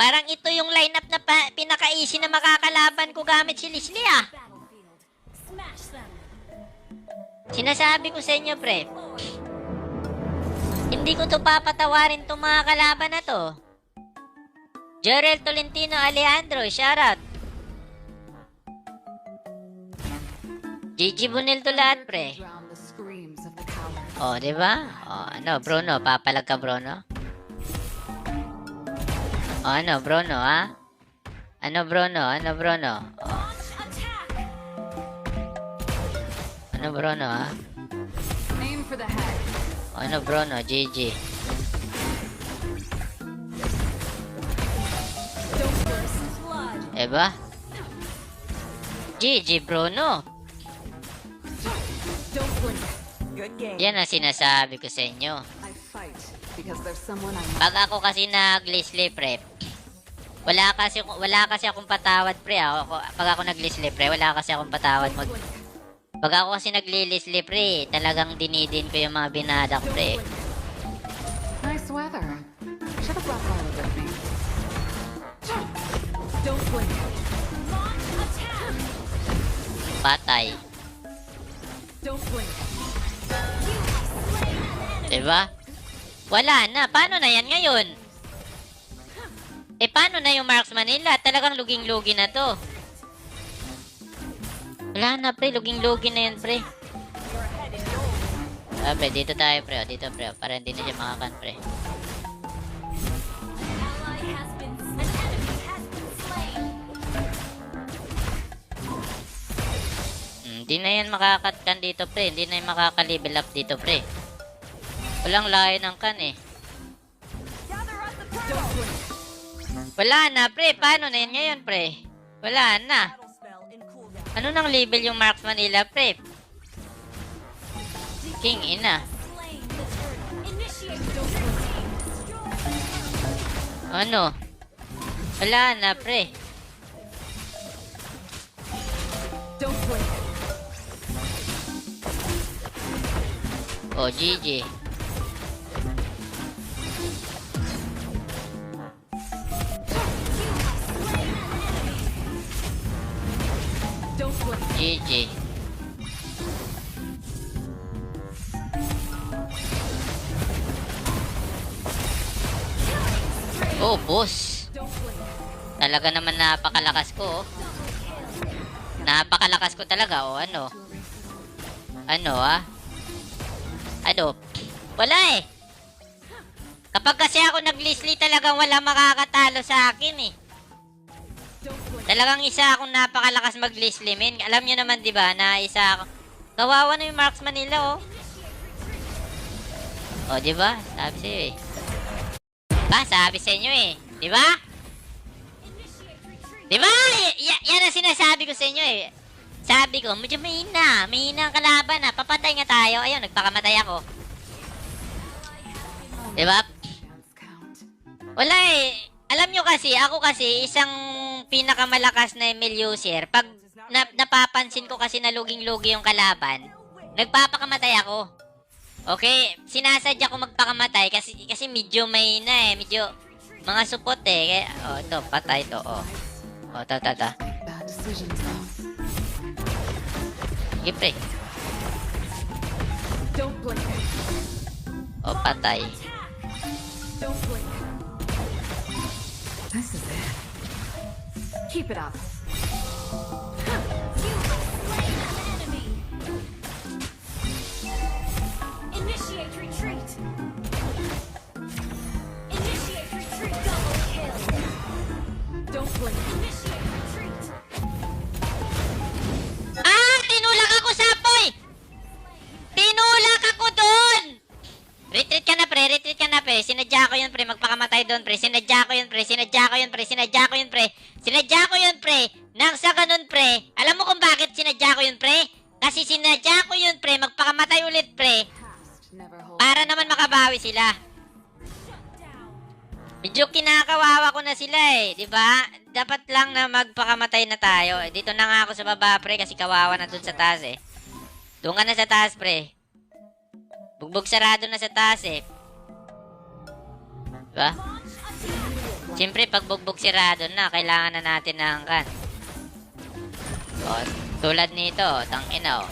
Parang ito yung lineup na pinaka-easy na makakalaban ko gamit si Leslie ah. Sinasabi ko sa inyo, pre. Hindi ko to papatawarin tong mga kalaban na to. Jorel Tolentino Alejandro, shoutout. Gigi Bunil to lahat, pre. Oh, di ba? Oh, ano, Bruno, papalag ka, Bruno? Oh, ano, Bruno, ha? Ano, Bruno? Ano, Bruno? Oh. Ano, Bruno, ha? Oh, ano, Bruno? GG. Eba? GG, Bruno. Yan ang sinasabi ko sa inyo. Pag ako kasi nag-lisli prep, wala kasi wala kasi akong patawad pre. ah. Ako, pag ako nag-lisli pre, wala kasi akong patawad mag Pag ako kasi nagli-lisli pre, talagang dinidin ko yung mga binada ko pre. Nice weather. Should have brought Violet with me. Don't blink. Patay. Don't blink. Diba? Wala na. Paano na yan ngayon? Eh, paano na yung Marks Manila? Talagang luging-lugi na to. Wala na, pre. Luging-lugi na yun, pre. Ah, pre. Dito tayo, pre. O, Dito, pre. Para hindi na siya makakan, pre. Hmm, Hindi na yan makakatkan dito, pre. Hindi na yan makaka-level up dito, pre. Walang layo ng kan, eh. Wala na, pre. Paano na yan ngayon, pre? Wala na. Ano nang level yung Marks Manila, pre? King ina. Ano? Wala na, pre. Don't blink. O, GG. GG. Oh, boss. Talaga naman napakalakas ko, oh. Napakalakas ko talaga, oh. Ano? Ano, ah? Ano? Wala eh. Kapag kasi ako nag-Leslie talagang wala makakatalo sa akin eh. Talagang isa akong napakalakas mag-Leslie, men. Alam nyo naman, di ba, na isa ako. Kawawa na yung Marks Manila, oh. Oh, di ba? Sabi sa'yo eh. Ba, sabi sa inyo eh. Di ba? Di ba? Yan ang sinasabi ko sa inyo eh. Sabi ko, medyo mahina. Mahina ang kalaban ah. Papatay nga tayo. Ayun, nagpakamatay ako. Di ba? Wala eh. Alam nyo kasi, ako kasi, isang pinakamalakas na ML user, pag na, napapansin ko kasi na luging-lugi yung kalaban, nagpapakamatay ako. Okay, sinasadya ko magpakamatay kasi kasi medyo may na eh, medyo mga supot eh. Kaya, oh, ito, patay to, oh. Oh, ta, ta, ta. Sige, pre. Oh, patay. Don't blink. Keep it up. Pre. Sinadya ko yun, pre. Magpakamatay doon, pre. Sinadya ko yun, pre. Sinadya ko yun, pre. Sinadya ko yun, pre. Sinadya ko yun, pre. Nang sa ganun, pre. Alam mo kung bakit sinadya ko yun, pre? Kasi sinadya ko yun, pre. Magpakamatay ulit, pre. Para naman makabawi sila. Medyo kinakawawa ko na sila eh, ba? Dapat lang na magpakamatay na tayo. Eh, Dito na nga ako sa baba, pre, kasi kawawa na dun sa taas eh. Doon ka na sa taas, pre. Bugbog sarado na sa taas eh. 'Di ba? Siyempre, pag bugbog si Radon na, kailangan na natin ng kan. O, tulad nito, tangina, o.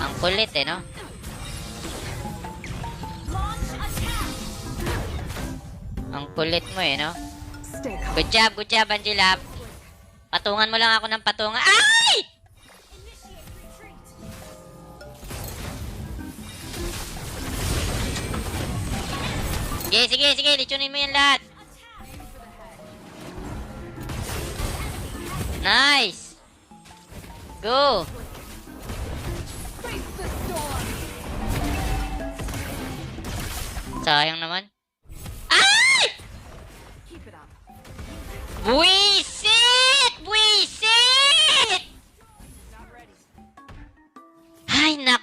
Ang kulit, eh, no? Ang kulit mo, eh, no? Good job, good job, Angela. Patungan mo lang ako ng patungan. Ay! Sige, sige, sige. Litsunin mo yan lahat. Nice! Go! Sayang naman. Ay! Keep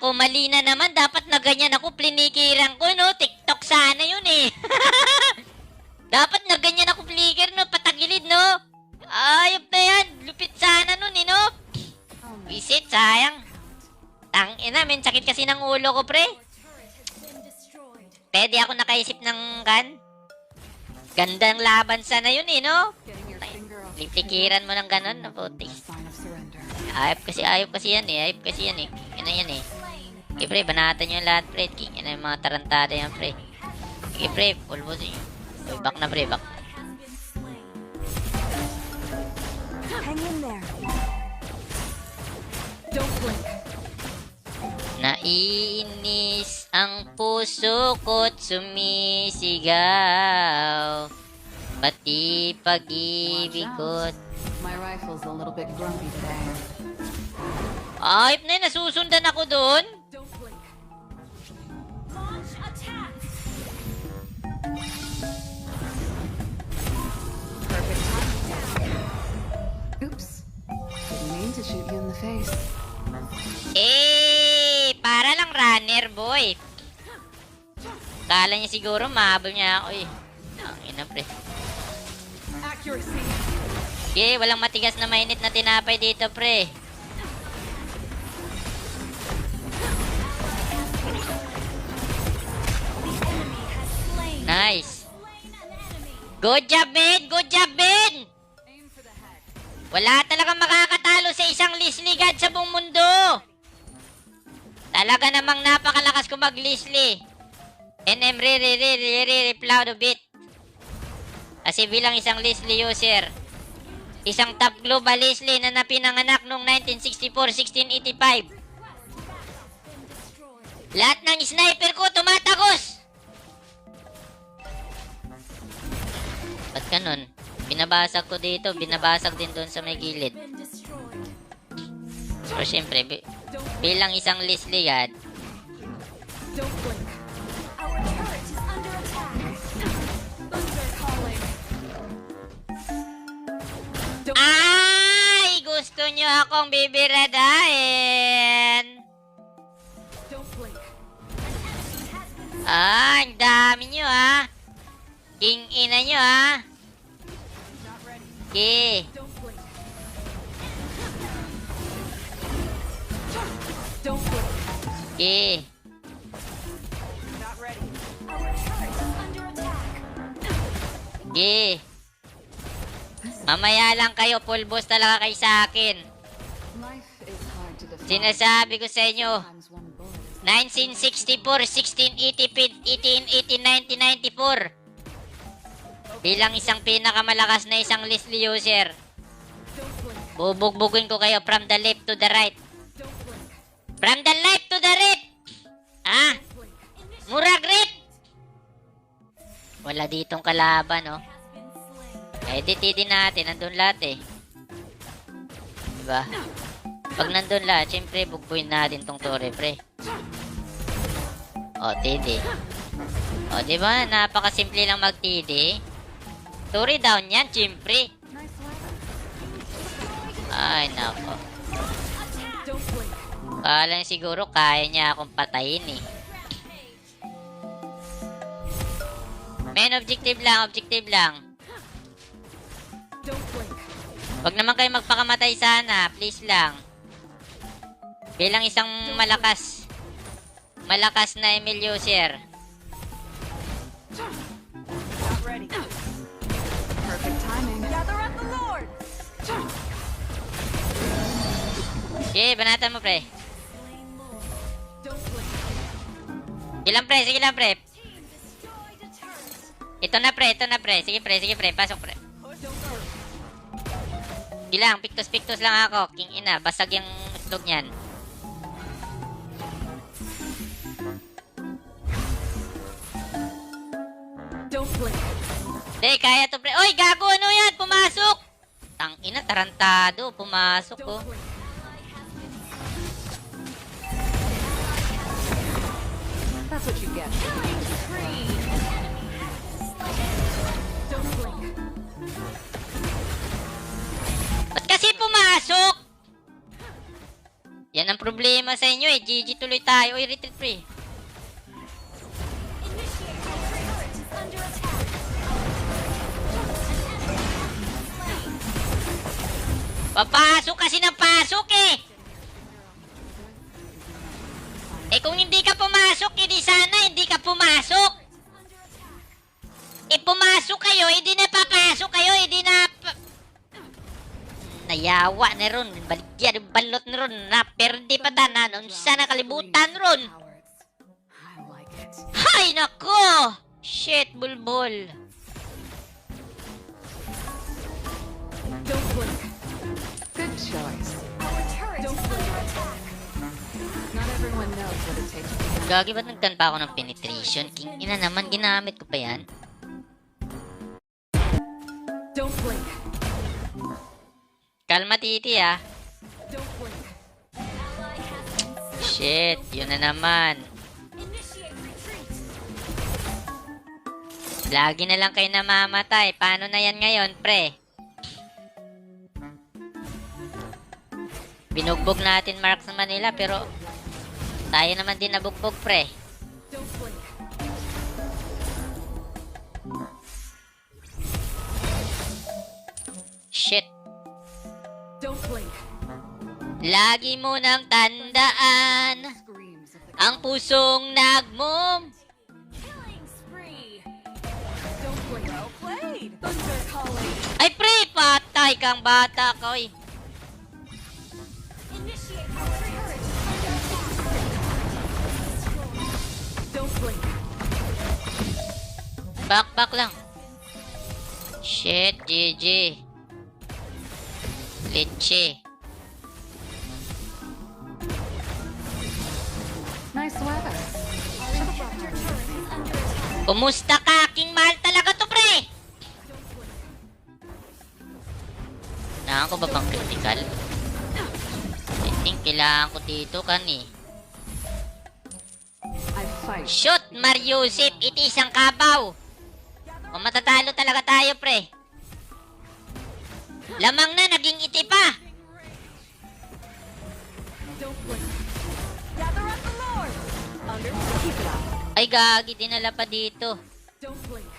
nako, mali na naman. Dapat na ganyan ako, plinikiran ko, no? TikTok sana yun, eh. Dapat na ganyan ako flicker, no? Patagilid, no? Ayop na yan. Lupit sana nun, eh, no? No. Buisit, sayang. Tang ina, men, sakit kasi ng ulo ko, pre. Pwede ako nakaisip ng kan? Gandang laban sana yun, eh, no? Liplikiran mo ng ganun, na puti. Ayop kasi, ayop kasi yan eh. Ayop kasi yan eh. Na yan eh. Okay, pre, banatan nyo yung lahat, pre. King, yan yung mga tarantada yan, pre. Okay, pre, pulbo nyo. Uy, back na, pre, back. Hang in there. Don't blink. Naiinis ang puso ko't sumisigaw. Pati pag-ibig ko't... My rifle's a little bit grumpy today. Ayop na yun, nasusundan ako doon. Kala niya siguro mahabol niya ako eh. Ang ina, pre. Okay, walang matigas na mainit na tinapay dito, pre. Nice. Good job, Ben! Good job, Ben! Wala talagang makakatalo sa isang Leslie God sa buong mundo. Talaga namang napakalakas ko mag-Leslie. And I'm really, really, really proud of it. Kasi bilang isang Leslie user, isang top global Leslie na napinanganak noong 1964-1685, Been destroyed. lahat ng sniper ko tumatagos! Ba't ganun? Binabasag ko dito, binabasag din doon sa may gilid. So, syempre, bi- bilang isang Leslie God, nyo akong bibiradahin! Ah, ang dami nyo, ha? King ina nyo, ready. Okay. Okay. Okay. Mamaya lang kayo, pulbos talaga kayo sa akin. Sinasabi ko sa inyo, Sometimes one bullet is 1964, 1680, 1880, 1994. Bilang isang pinakamalakas na isang Leslie user, bubugbugin ko kayo from the left to the right. From the left to the right! Ah, Blink. murag right! Wala ditong kalaban, oh. Has been slain. Eh, di natin. Nandun lahat, eh. Diba? Pag nandun lahat, syempre, bugbuin natin tong tore, pre. O, TD. O, diba? Napakasimple lang mag-TD. Tore down yan, syempre. Ay, nako. Kala siguro kaya niya akong patayin, eh. Men, objective lang, objective lang. Huwag naman kayo magpakamatay sana, please lang. Bilang isang malakas. Malakas na Emil user. Okay, banatan mo pre. Ilang pre, sige lang pre. Ito na pre, ito na pre. Sige pre, sige pre, pasok pre. Ilang, piktos-piktos lang ako. King ina, basag yung slog niyan. Hindi, kaya to, pre. Oy, gago. Ano yan? Pumasok. Tang ina, tarantado. Pumasok, oh. Don't blink. That's what you get. Ba't kasi pumasok? Yan ang problema sa inyo eh. GG tuloy tayo. Oy, retreat, pre. Papasok kasi ng pasok eh. Eh kung hindi ka pumasok, edi sana hindi ka pumasok. Eh pumasok kayo, edi na papasok kayo, edi na... pa- Nayawa na ron, baligyan, balot na ron, na perdi pa ta na, nun sana kalibutan ron. Hay nako! Shit, bulbul. Gagi ba't nagtan pa ako ng penetration? King ina naman, ginamit ko pa yan. Don't blink. Kalma titi ah. Don't blink. Shit, yun na naman. Lagi na lang kayo namamatay. Paano na yan ngayon, pre? Binugbog natin Mark sa Manila pero tayo naman din nabugbog, pre. Shit. Lagi mo nang tandaan ang pusong calling. Ay, pre, patay kang bata ko, eh. Back, back lang. Shit, GG. Leche. Nice weather. Kumusta ka? King mahal talaga to, pre! Kailangan ko ba bang critical? I think kailangan ko dito kan eh. Shoot, Mariusip! Itis ang kabaw! O matatalo talaga tayo, pre. Lamang na, naging iti pa! Ay, gagi, dinala pa dito. Don't blink.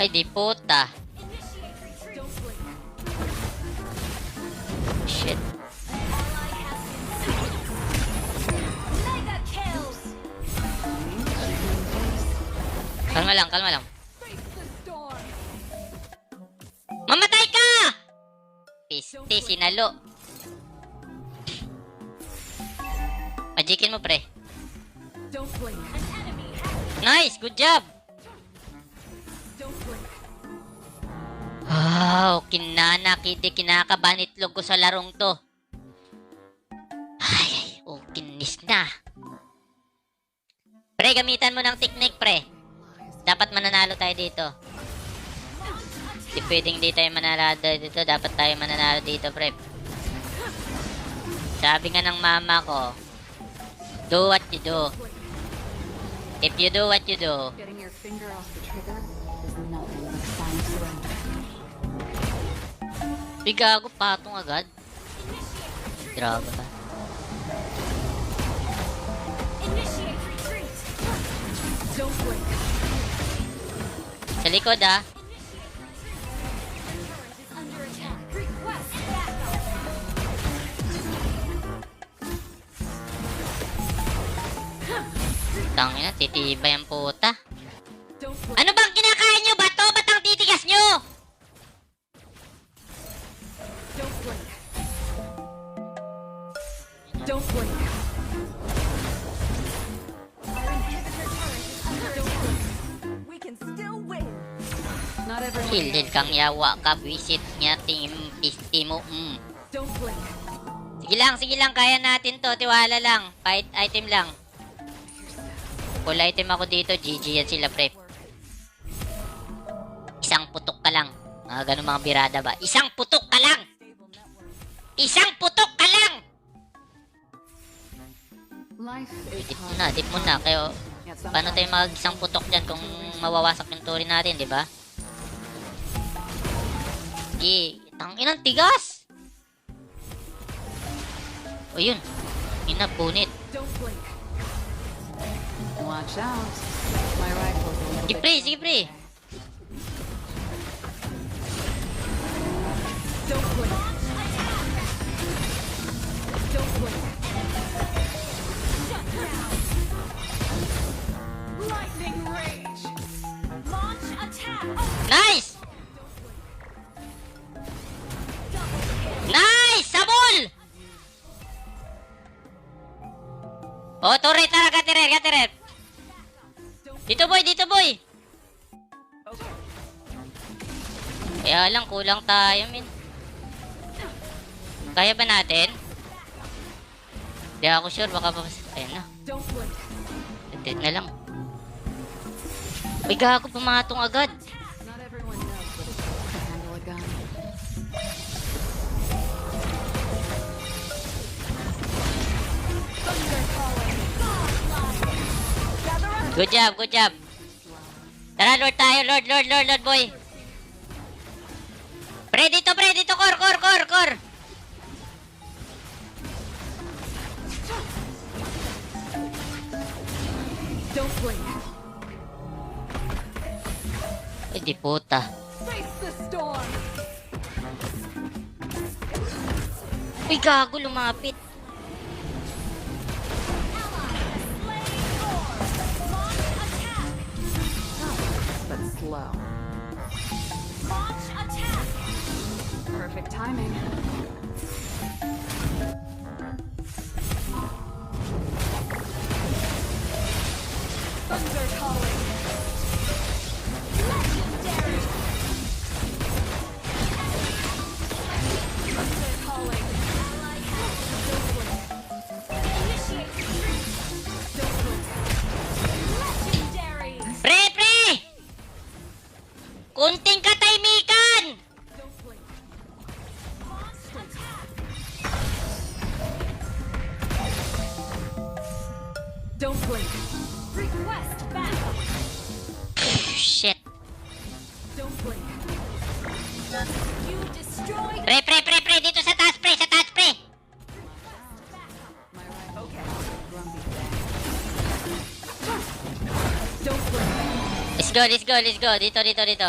Ay, di puta. Shit. Kalma lang, kalma lang. Mamatay ka! Piste, sinalo. Magikin mo, pre. Nice, good job! Wow, kinana, kidi, kinakabahan itlog ko sa larong to. Ay, oh, kinis na. Pre, gamitan mo ng technique, pre. Dapat mananalo tayo dito. Di pwedeng di tayo mananalo dito. Dapat tayo mananalo dito, pre. Sabi nga ng mama ko, do what you do. If you do what you do, Bigago patong agad. Grabe ka. Sa likod ah. Tangin na, titibay ang puta. Ano bang kinaka- knows. kang yawa ka, visit niya, team, pisti mo, mm. Sige lang, sige lang, kaya natin to, tiwala lang. Fight item lang. Full item ako dito, GG yan sila, pre. Isang putok ka lang. Mga ganun mga birada ba? Isang putok ka lang! Isang putok Dip mo na, dip mo na. Kayo, paano tayo sometimes mag isang putok dyan kung mawawasak yung turi natin, di ba? Sige, tanginang tigas! O yun, ina, punit. Watch out. My Sige, pre, sige, pre. Don't blink. Nice! Nice! Sabol! Oh, turret tara, katirer, katirer. Dito boy, dito boy. Kaya lang, kulang tayo, min. Kaya ba natin? Hindi ako sure, baka pa... Ayun na, dead na lang. Uy, gago, pumatong agad. Good job, good job. Tara, Lord tayo, Lord, Lord, Lord, Lord, boy. Pre, dito, pre, dito, kor, kor, kor, kor. Don't blink. Ay, di puta. Face the storm. Uy, gago, lumapit. Slow. Launch attack. Perfect timing. Shit. Pre, pre, pre, pre, dito sa taas, pre, sa taas, pre. Let's go, let's go, let's go. Dito, dito, dito.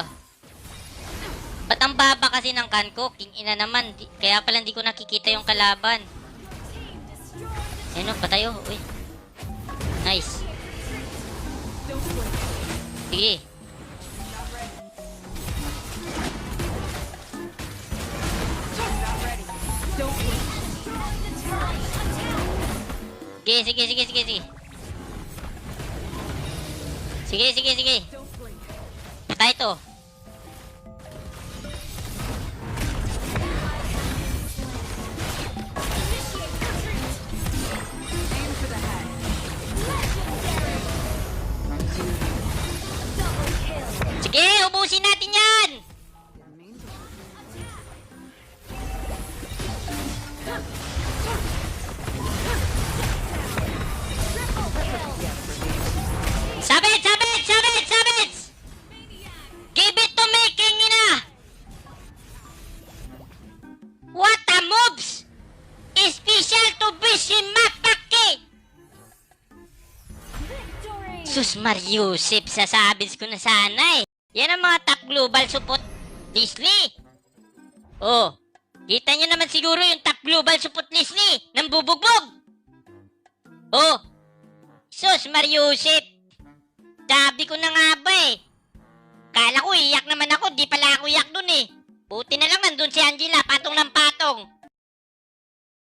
Ba't ang baba kasi ng kan ko? King ina naman. Di- kaya pala hindi ko nakikita yung kalaban. Ayun o, patay o. Uy. Nice. Sige. Sige, sige, sige, sige, sige. Sige, sige, sige. Don't blink. Patay to. Aim for the head. Double kill. Sige, ubusin natin yan! Sus Mariusip, sasabits ko na sana eh. Yan ang mga top global support Leslie. Oh, kita nyo naman siguro yung top global support Leslie ng bubugbog. Oh, Sus, Mariusip! Sabi ko na nga ba eh. Kala ko iyak naman ako, di pala ako iyak dun eh. Buti na lang nandun si Angela